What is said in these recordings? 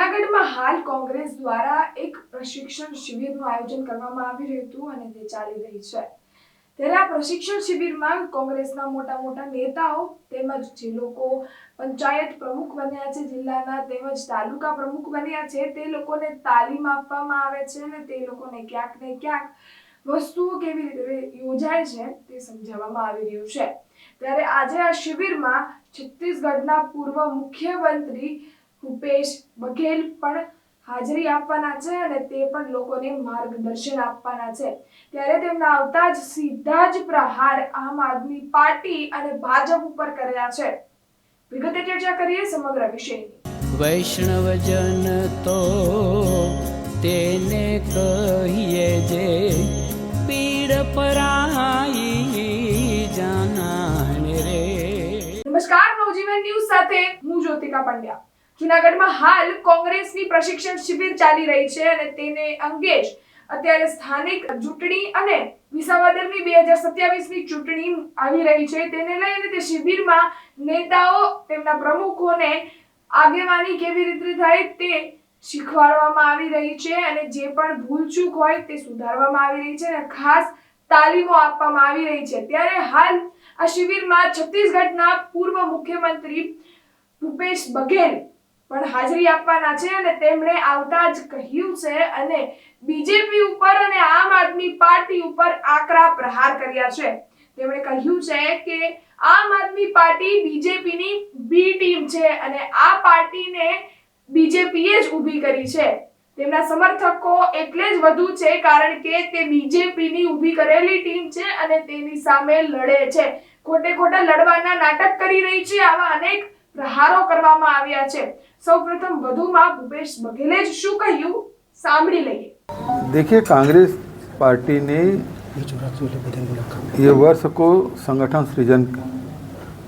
જૂનાગઢમાં હાલ કોંગ્રેસ દ્વારા એક પ્રશિક્ષણ શિબિરનું આયોજન કરવામાં આવી રહ્યું અને તે ચાલી રહી છે. ત્યારે આ પ્રશિક્ષણ શિબિરમાં કોંગ્રેસના મોટા મોટા નેતાઓ તેમજ જે લોકો પંચાયત પ્રમુખ બન્યા છે, જિલ્લાના તેમજ તાલુકા પ્રમુખ બન્યા છે, તે લોકોને તાલીમ આપવામાં આવે છે અને તે લોકોને ક્યાંક ને ક્યાંક વસ્તુઓ કેવી રીતે યોજાય છે તે સમજાવવામાં આવી રહ્યું છે. ત્યારે આજે આ શિબિરમાં છત્તીસગઢના પૂર્વ મુખ્યમંત્રી ભૂપેશ બઘેલ પણ હાજરી આપવાના છે અને તે પણ લોકોને માર્ગદર્શન આપવાના છે. ત્યારે તેમના આવતા જ સીધા જ પ્રહાર આમ આદમી પાર્ટી અને ભાજપ ઉપર કર્યા છે. વિગતે ચર્ચા કરીએ સમગ્ર વિષયની. વૈષ્ણવજન તો તેને કહીએ જે પીડ પરાઈ જાનાને રે. નમસ્કાર નવજીવન ન્યૂઝ સાથે હું જ્યોતિકા પંડ્યા. જુનાગઢમાં હાલ કોંગ્રેસની પ્રશિક્ષણ શિબિર ચાલી રહી છે અને તેને અંગે જ અત્યારે સ્થાનિક ચૂંટણી અને વિસાવદરની બે હજાર સત્યાવીસની ચૂંટણી આવી રહી છે. તેને લઈને તે શિબિરમાં નેતાઓ, તેમના પ્રમુખોને આગેવાની કેવી રીતે થાય તે શીખવાડવામાં આવી રહી છે અને જે પણ ભૂલચૂક હોય તે સુધારવામાં આવી રહી છે અને ખાસ તાલીમો આપવામાં આવી રહી છે. ત્યારે હાલ આ શિબિરમાં છત્તીસગઢના પૂર્વ મુખ્યમંત્રી ભૂપેશ બઘેલ પણ હાજરી આપવાના છે અને તેમણે આવતા જ કહ્યું છે અને બીજેપી ઉપર અને આમ આદમી પાર્ટી ઉપર આકરા પ્રહાર કર્યા છે. તેમણે કહ્યું છે કે આમ આદમી પાર્ટી બીજેપીની બી ટીમ છે અને આ પાર્ટીને બીજેપીએ જ ઊભી કરી છે. તેમના સમર્થકો એટલે જ વધુ છે કારણ કે તે બીજેપીની ઊભી કરેલી ટીમ છે અને તેની સામે લડે છે. ખોટે ખોટા લડવાના નાટક કરી રહી છે આવા અનેક પ્રહારો કરવામાં આવ્યા છે. સૌપ્રથમ વધુમાં ભૂપેશ બઘેલે જ શું કહ્યું સાંભળી લઈએ देखिए कांग्रेस पार्टी ने ये वर्ष को संगठन सृजन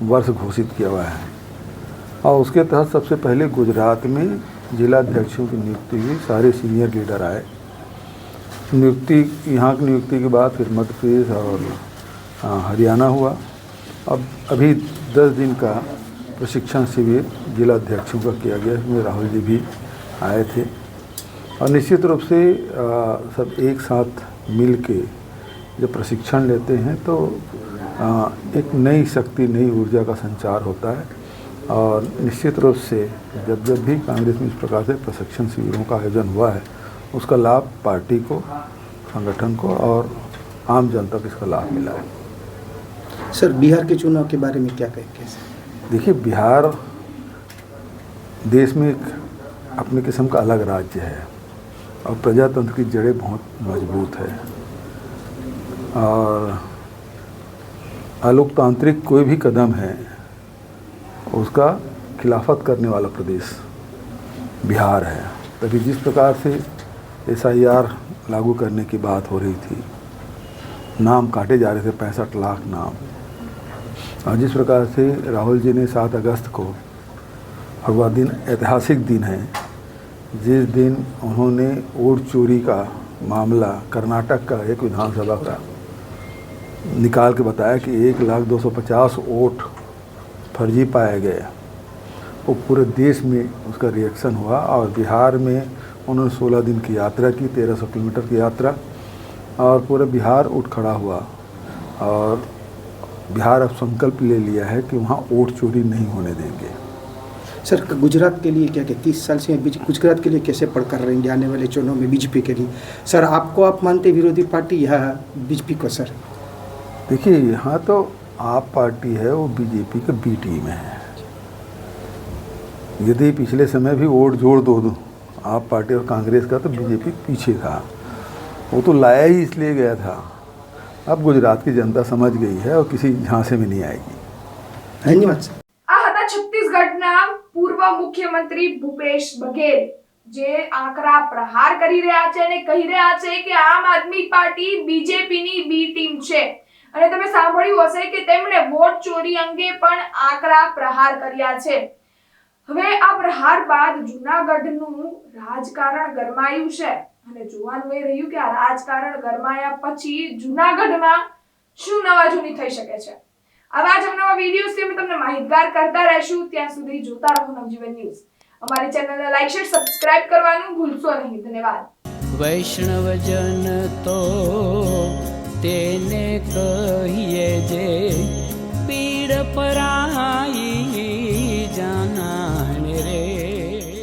वर्ष घोषित किया हुआ है और उसके तहत सबसे पहले गुजरात में जिला अध्यक्षों की नियुक्ति हुई सारे सीनियर लीडर आए नियुक्ति यहाँ की नियुक्ति के बाद फिर मध्य प्रदेश और हाँ, हरियाणा हुआ अब अभी दस दिन का प्रशिक्षण शिविर जिला अध्यक्षों का किया गया इसमें राहुल जी भी आए थे। और निश्चित रूप से आ, सब एक साथ मिल के जब प्रशिक्षण लेते हैं तो आ, एक नई शक्ति नई ऊर्जा का संचार होता है। और निश्चित रूप से जब जब भी कांग्रेस में इस प्रकार से प्रशिक्षण शिविरों का आयोजन हुआ है उसका लाभ पार्टी को संगठन को और आम जनता को इसका लाभ मिला है। सर बिहार के चुनाव के बारे में क्या कहेंगे? सर देखिए, बिहार देश में एक अपने किस्म का अलग राज्य है और प्रजातंत्र की जड़ें बहुत मज़बूत है। और अलोकतांत्रिक कोई भी कदम है, उसका खिलाफत करने वाला प्रदेश बिहार है। तभी जिस प्रकार से एसआईआर लागू करने की बात हो रही थी, नाम काटे जा रहे थे, पैंसठ लाख नाम। जिस प्रकार से राहुल जी ने सात अगस्त को और वह दिन ऐतिहासिक दिन है, जिस दिन उन्होंने वोट चोरी का मामला कर्नाटक का एक विधानसभा का निकाल के बताया कि एक लाख दो सौ पचास वोट फर्जी पाए गए। वो पूरे देश में उसका रिएक्शन हुआ और बिहार में उन्होंने 16 दिन की यात्रा की, तेरह सौ किलोमीटर की यात्रा और पूरा बिहार उठ खड़ा हुआ। और बिहार अब संकल्प ले लिया है कि वहाँ वोट चोरी नहीं होने देंगे। सर गुजरात के लिए क्या कहते तीस साल से गुजरात के लिए कैसे पढ़कर रहेंगे आने वाले चुनाव में बीजेपी के लिए? सर आपको आप मानते विरोधी पार्टी या बीजेपी को सर? देखिए यहाँ तो आप पार्टी है वो बीजेपी का बी टीम है। यदि पिछले समय भी वोट जोड़ दो दो आप पार्टी और कांग्रेस का तो बीजेपी पीछे था। वो तो लाया ही इसलिए गया था। अब गुजरात की जनता समझ गई है और किसी झांसे में नहीं आएगी धन्यवाद सर આ હતા છત્તીસગઢના પૂર્વ મુખ્યમંત્રી ભૂપેશ બઘેલ જે આકરા પ્રહાર કરી રહ્યા છે અને કહી રહ્યા છે કે આમ આદમી પાર્ટી બીજેપીની બી ટીમ છે અને તમે સાંભળ્યું હશે કે તેમણે વોટ ચોરી અંગે પણ આકરા પ્રહાર કર્યા છે હવે આ પ્રહાર બાદ જૂનાગઢનું રાજકારણ ગરમાયું છે અને જોવાનું એ રહ્યું કે આ રાજકારણ ગરમાયા પછી જુનાગઢમાં શું નવા જૂની થઈ શકે છે? આવા જ અવનવા વિડીયોઝથી અમે તમને માહિતગાર કરતા રહેશું. ત્યાં સુધી જોતા રહો નવજીવન ન્યૂઝ. અમારી ચેનલને લાઈક શેર સબસ્ક્રાઇબ કરવાનું ભૂલશો નહીં. ધન્યવાદ. વૈષ્ણવજન તો તેને કહીએ જે પીડ પરાઈ